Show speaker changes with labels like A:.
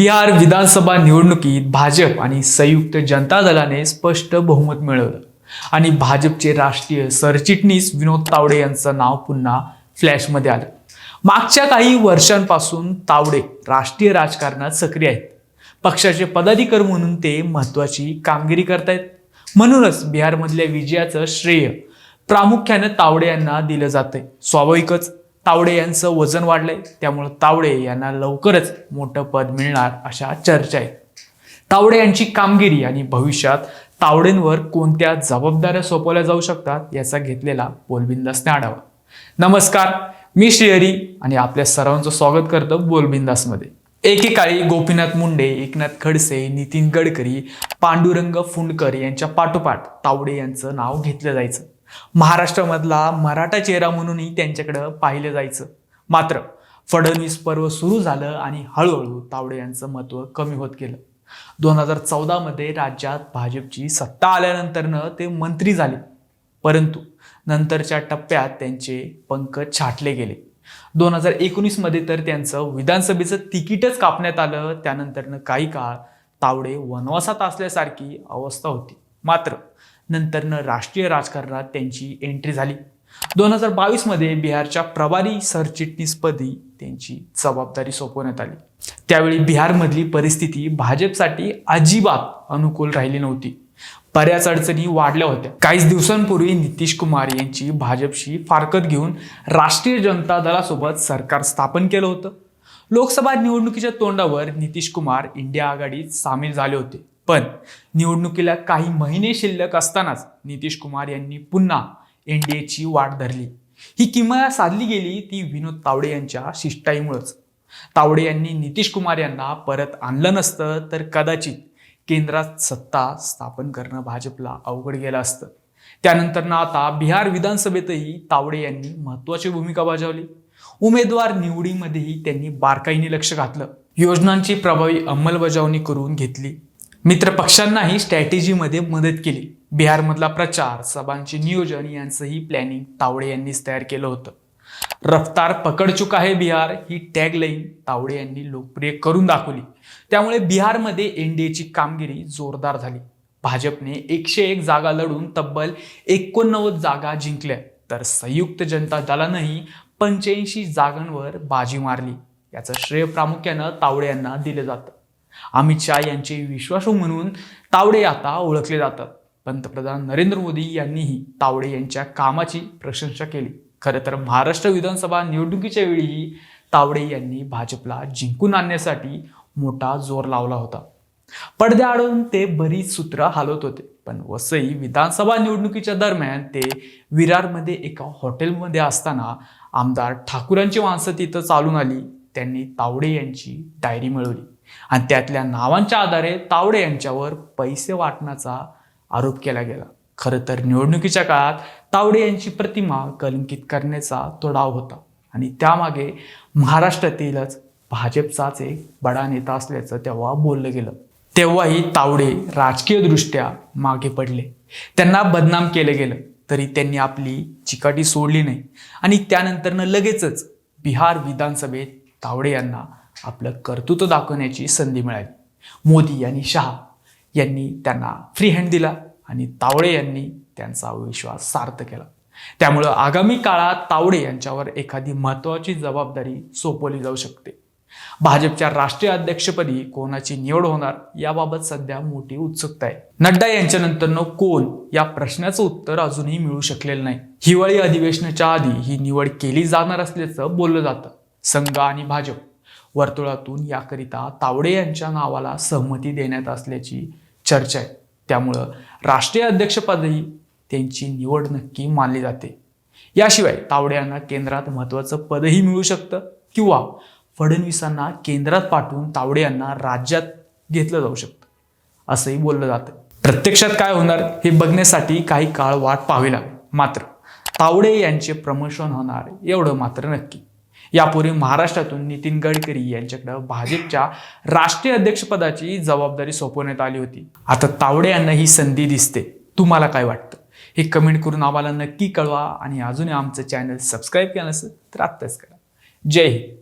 A: बिहार विधानसभा निवडणुकीत भाजप आणि संयुक्त जनता दलाने स्पष्ट बहुमत मिळवलं. आणि भाजपचे राष्ट्रीय सरचिटणीस विनोद तावडे यांचं नाव पुन्हा फ्लॅशमध्ये आलं. मागच्या काही वर्षांपासून तावडे राष्ट्रीय राजकारणात सक्रिय आहेत. पक्षाचे पदाधिकारी म्हणून ते महत्वाची कामगिरी करतायत. म्हणूनच बिहारमधल्या विजयाचं श्रेय प्रामुख्यानं तावडे यांना दिलं जातंय. स्वाभाविकच तावडे यांचं वजन वाढलंय त्यामुळं तावडे यांना लवकरच मोठं पद मिळणार अशा चर्चा आहेत. तावडे यांची कामगिरी आणि भविष्यात तावडेंवर कोणत्या जबाबदाऱ्या सोपवल्या जाऊ शकतात याचा घेतलेला बोलबिंदासने आढावा. नमस्कार मी श्रीहरी आणि आपल्या सर्वांचं स्वागत करतो बोलबिंदासमध्ये. एकेकाळी गोपीनाथ मुंडे एकनाथ खडसे नितीन गडकरी पांडुरंग फुंडकर यांच्या पाठोपाठ तावडे यांचं नाव घेतलं जायचं. महाराष्ट्रामधला मराठा चेहरा म्हणूनही त्यांच्याकडं पाहिलं जायचं. मात्र फडणवीस पर्व सुरू झालं आणि हळूहळू तावडे यांचं महत्त्व कमी होत गेलं. दोन हजार चौदामध्ये राज्यात भाजपची सत्ता आल्यानंतरनं ते मंत्री झाले. परंतु नंतरच्या टप्प्यात त्यांचे पंख छाटले गेले. दोन हजार एकोणीसमध्ये तर त्यांचं विधानसभेचं तिकीटच कापण्यात आलं. त्यानंतरनं काही काळ तावडे वनवासात असल्यासारखी अवस्था होती. मात्र नंतरनं राष्ट्रीय राजकारणात त्यांची एंट्री झाली. दोन हजार बावीसमध्ये बिहारच्या प्रभारी सरचिटणीसपदी त्यांची जबाबदारी सोपवण्यात आली. त्यावेळी बिहारमधली परिस्थिती भाजपसाठी अजिबात अनुकूल राहिली नव्हती. बऱ्याच अडचणी वाढल्या होत्या. काहीच दिवसांपूर्वी नितीश कुमार यांची भाजपशी फारकत घेऊन राष्ट्रीय जनता दलासोबत सरकार स्थापन केलं होतं. लोकसभा निवडणुकीच्या तोंडावर नितीश कुमार इंडिया आघाडीत सामील झाले होते. पण निवडणुकीला काही महिने शिल्लक असतानाच नितीश कुमार यांनी पुन्हा एनडीएची वाट धरली. ही किमया साधली गेली ती विनोद तावडे यांच्या शिष्टाईमुळेच. तावडे यांनी नितीश कुमार यांना परत आणलं नसतं तर कदाचित केंद्रात सत्ता स्थापन करणं भाजपला अवघड गेलं असतं. त्यानंतर ना आता बिहार विधानसभेतही तावडे यांनी महत्वाची भूमिका बजावली. उमेदवार निवडीमध्येही त्यांनी बारकाईने लक्ष घातलं. योजनांची प्रभावी अंमलबजावणी करून घेतली. मित्र पक्षांनाही स्ट्रॅटेजीमध्ये मदत केली. बिहारमधला प्रचार सभांचे नियोजन यांचंही प्लॅनिंग तावडे यांनीच तयार केलं होतं. रफ्तार पकड चुका आहे बिहार ही टॅगलाईन तावडे यांनी लोकप्रिय करून दाखवली. त्यामुळे बिहारमध्ये एनडीएची कामगिरी जोरदार झाली. भाजपने एकशे एक जागा लढून तब्बल एकोणनव्वद जागा जिंकल्या. तर संयुक्त जनता दलानंही पंच्याऐंशी जागांवर बाजी मारली. याचं श्रेय प्रामुख्यानं तावडे यांना दिलं जातं. अमित शाह यांचे विश्वासू म्हणून तावडे आता ओळखले जातात. पंतप्रधान नरेंद्र मोदी यांनीही तावडे यांच्या कामाची प्रशंसा केली. खरं तर महाराष्ट्र विधानसभा निवडणुकीच्या वेळीही तावडे यांनी भाजपला जिंकून आणण्यासाठी मोठा जोर लावला होता. पडद्याआडून ते बरीच सूत्र हालवत होते. पण वसई विधानसभा निवडणुकीच्या दरम्यान ते विरारमध्ये एका हॉटेलमध्ये असताना आमदार ठाकूरांची माणसं तिथं चालून आली. त्यांनी तावडे यांची डायरी मिळवली. आणि त्यातल्या नावांच्या आधारे तावडे यांच्यावर पैसे वाटण्याचा आरोप केला गेला. खरं तर निवडणुकीच्या काळात तावडे यांची प्रतिमा कलंकित करण्याचा तो डाव होता. आणि त्यामागे महाराष्ट्रातीलच भाजपचाच एक बडा नेता असल्याचं तेव्हा बोललं गेलं. तेव्हाही तावडे राजकीयदृष्ट्या मागे पडले. त्यांना बदनाम केलं गेलं. तरी त्यांनी आपली चिकाटी सोडली नाही. आणि त्यानंतरनं लगेचच बिहार विधानसभेत तावडे यांना आपलं कर्तृत्व दाखवण्याची संधी मिळाली. मोदी आणि शहा यांनी त्यांना फ्री हँड दिला आणि तावडे यांनी त्यांचा विश्वास सार्थ केला. त्यामुळं आगामी काळात तावडे यांच्यावर एखादी महत्त्वाची जबाबदारी सोपवली जाऊ शकते. भाजपच्या राष्ट्रीय अध्यक्षपदी कोणाची निवड होणार याबाबत सध्या मोठी उत्सुकता आहे. नड्डा यांच्यानंतरनं कोण या प्रश्नाचं उत्तर अजूनही मिळू शकलेलं नाही. हिवाळी अधिवेशनाच्या आधी ही निवड केली जाणार असल्याचं बोललं जातं. संघ आणि भाजप वर्तुळातून याकरिता तावडे यांच्या नावाला सहमती देण्यात असल्याची चर्चा आहे. त्यामुळं राष्ट्रीय अध्यक्षपदही त्यांची निवड नक्की मानली जाते. याशिवाय तावडे यांना केंद्रात महत्त्वाचं पदही मिळू शकतं किंवा फडणवीसांना केंद्रात पाठवून तावडे यांना राज्यात घेतलं जाऊ शकतं असंही बोललं जातं. प्रत्यक्षात काय होणार हे बघण्यासाठी काही काळ वाट पाहावी लागेल. मात्र तावडे यांचे प्रमोशन होणार एवढं मात्र नक्की. यापूर्वी महाराष्ट्रातून नितीन गडकरी यांच्याकडं भाजपच्या राष्ट्रीय अध्यक्षपदाची जबाबदारी सोपवण्यात आली होती. आता तावडे यांना ही संधी दिसते. तुम्हाला काय वाटतं? हे कमेंट करून आम्हाला नक्की कळवा आणि अजूनही आमचं चॅनल सबस्क्राईब केलं नसेल तर आत्ताच करा. जय हिंद.